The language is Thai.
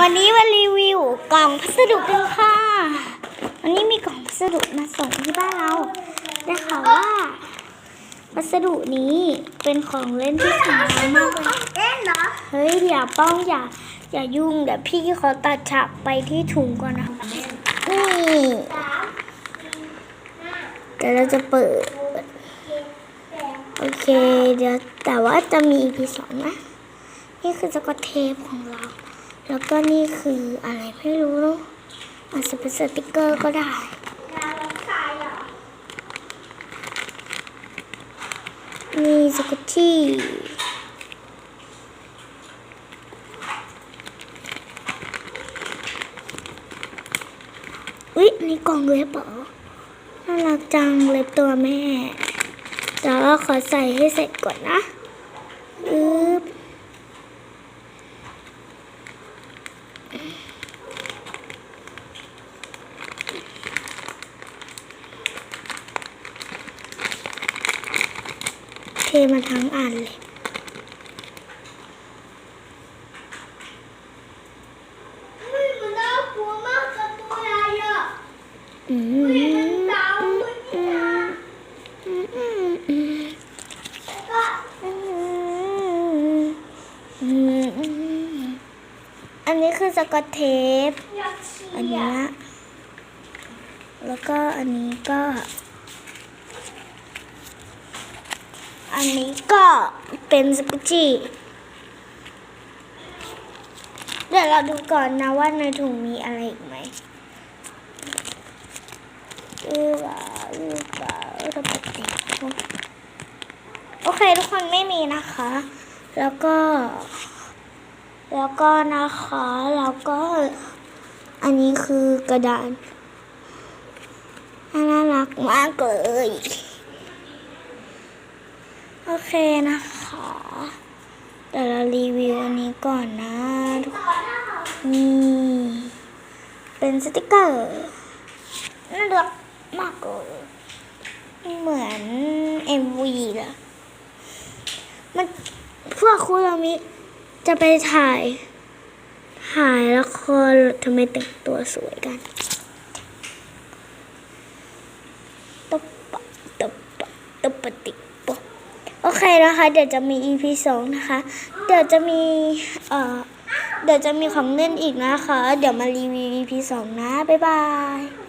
วันนี้มารีวิวกล่องพัสดุกันค่ะ วันนี้มีกล่องพัสดุมาส่งที่บ้านเราได้ข่าวว่า พัสดุนี้เป็นของเล่นที่สำคัญมากเลยเล่นเหรอ เฮ้ยอย่าป้องอย่าอย่ายุ่งเดี๋ยวพี่เขาตัดฉากไปที่ถุงก่อนนะนี่เดี๋ยวเราจะเปิด โอเคเดี๋ยวแต่ว่าจะมี EP สองนะ นี่คือสกอตเทปของเรา แล้วก็นี่คืออะไรไม่รู้เนอะอาจจะเป็นสติกเกอร์ก็ได้นี่สกุตชี่อุ๊ยนี่กล่องเล็บเหรอน่ารักจังเล็บตัวแม่เดี๋ยวเราขอใส่ให้เสร็จก่อนนะอึ๊บ เทมาทั้งอันเลยเฮ้ยมันน่ากลัวมากกับตัวอะไรอะอืม เฮ้ยมันดาวมันนี่นะ อืมอืมอืม แล้วก็ อั นนี้คือสกอตเทป อันนี้ละแล้วก็อันนี้ก็ อันนี้ก็เป็นสกุจิเดี๋ยวเราดูก่อนนะว่าในถุงมีอะไรอีกไหมอือว่าอือว่าเราปฏิโอเคทุกคนไม่มีนะคะ แล้วก็ แล้วก็นะคะแล้วก็อันนี้คือกระดานน่ารักมากเลย โอเคนะคะเดี๋ยวเรารีวิวอันนี้ก่อนนะทุกนี่ เป็นสติกเกอร์น่ารักมากเลยเหมือน MV เลยมันพวกคุณเรามี จะไปถ่ายถ่ายละครทำไมแต่งตัวสวยกันตบปะตบปะตบปะติกปะโอเคนะคะ เดี๋ยวจะมี EP สองนะคะ เดี๋ยวจะมีเอ่อเดี๋ยวจะมีของเล่นอีกนะคะ เดี๋ยวมารีวิว EP สองนะ บ๊ายบาย